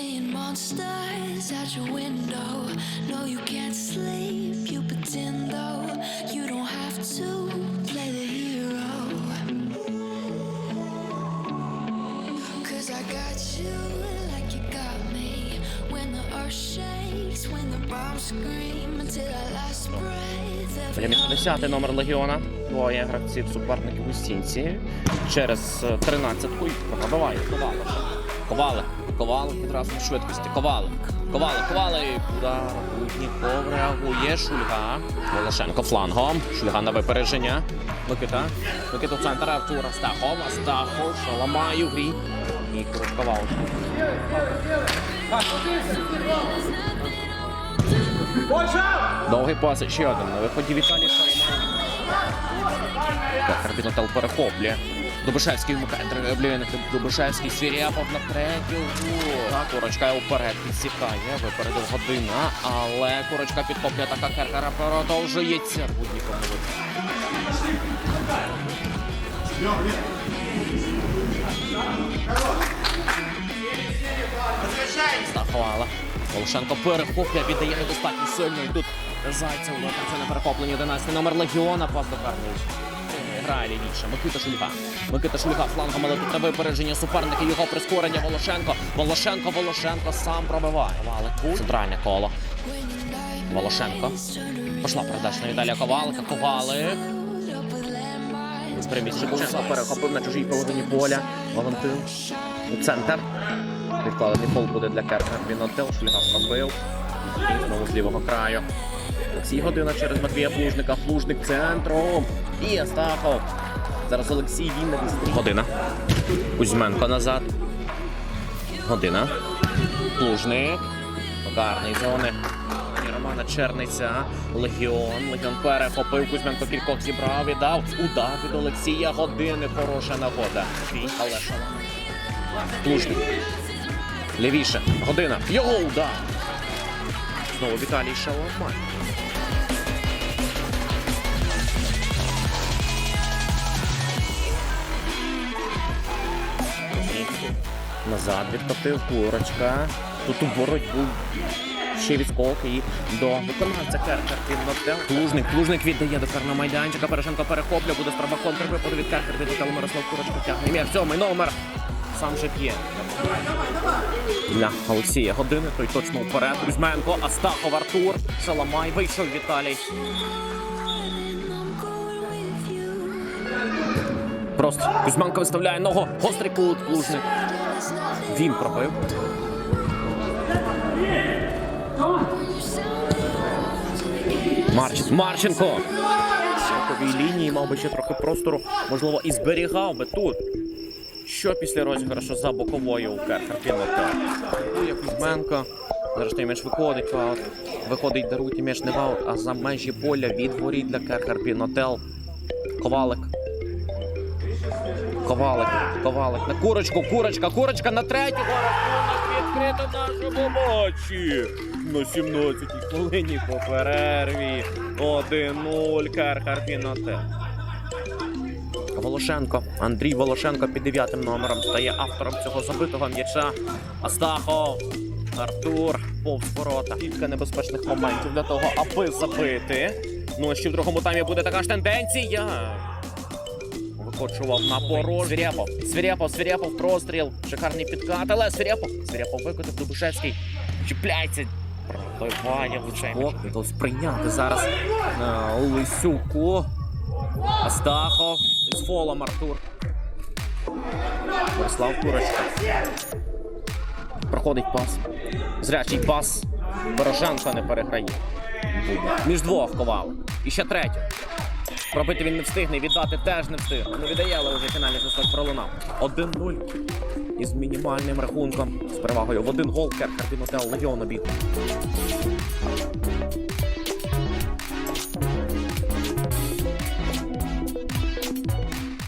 monsters out your window. No, you can't sleep. You pretend though you don't have to play the hero. Cause I got you like you got me. When the earth shakes, when the bombs scream until our last breath. Замість 10 номер легіона. Двоє гравців суперників у стінці. Через е, 13-ку. Пробиває. Ковали. Ковали. Ковали відразу швидкості. Ковали. Ковали, ковали. Удар. Будніков реагує. Шульга. Волошенко флангом. Шульга на випередження. Микита. Микита в центр. Артур Астахов. Астахов. Шаламай у грі. І коротковал. Довгий пас ще один. На виході Віталій Шаламай. Карбінотел перехоплює. Дубишевський вмикає дриблює на Дубишевський Свіряпов на третю. Так, Курочка вперед підсікає, випередив година, але Курочка підхоплює така Керкера продовжується. Будніком Стаховала. Волошенко перехоплює, віддає недостатньо сильно. І тут Зайцев це на перехопленні 11 номер Легіона. Пас до Карнич. Грає лівіше. Микита Шульга. Микита Шульга флангом, але тут на випередження суперники. Його прискорення Волошенко. Волошенко, Волошенко сам пробиває. Валику. Центральне коло. Волошенко. Пішла передача на Віталія Ковалика. Ковалик. Шевченко перехопив на чужій половині поля. Валентин. У центр. Відкладений пол буде для Керкера. Вінотел. Шульга пробив. Знову з лівого краю. Олексій Година через Матвія Плужника. Плужник центром. І Астахов. Зараз Олексій він на вістрі. Година. Кузьменко назад. Година. Плужник. Гарний зони. Романа Черниця. Легіон. Легіон перехопив. Кузьменко кількох зібрав і дав. Удар від Олексія. Години. Хороша нагода. Але. Плужник. Лівіше. Година. Його удар. Знову Віталій Шаламай. Назад відкотив курочка. Тут у боротьбу. Ще відскок і до виконавця Керкер Піннотел. Плужник, плужник віддає до карного майданчика. Порошенко перехоплює, буде спроба контрвипаду від Керкер від Отелу Мирослав Курочка тягне м'яч. Сьомий номер. Сам же п'є. Для Олексія години, той точно вперед. Кузьменко, Астахов, Артур, Шаламай, вийшов Віталій. Просто Кузьменко виставляє ногу, гострий кут, плужник. Він пробив. Марч... Марченко! Шоковій лінії мав би ще трохи простору, можливо, і зберігав би тут. Що після розіграшу за боковою у Піннотел? Є Кузьменко. Зараз той м'яч виходить, аут. Виходить, дарують м'яч не в аут, а за межі поля від воріт для Керхер Піннотел. Ковалик. Ковалик, ковалик на курочку, курочка, курочка на третю. Відкрито нашому матчі. На 17-й хвилині по перерві. 1-0 Керхар Пінотел. Волошенко. Андрій Волошенко під дев'ятим номером стає автором цього забитого м'яча. Астахов. Артур повз ворота. Кілька небезпечних моментів для того, аби забити. Ну, а ще в другому таймі буде така ж тенденція. Викочував на порож. Свіряпов. Свіряпов, Свіряпов, простріл. Шикарний підкат. Але Свіряпов. Свіряпов викотив Дубишевський. Чіпляється. Пробиває влучає. Готов сприйняти зараз на Лисюку. Астахов. З фолом Артур. Борислав Курочка. Проходить пас. Зрячий пас. Порошенко не переграє. Між двох ковали. І ще третю. Пробити він не встигне, віддати теж не встиг. Не віддає, але вже фінальний свисток пролунав. 1-0. Із мінімальним рахунком. З перевагою в один гол Керкер Пінотел Легіон обід.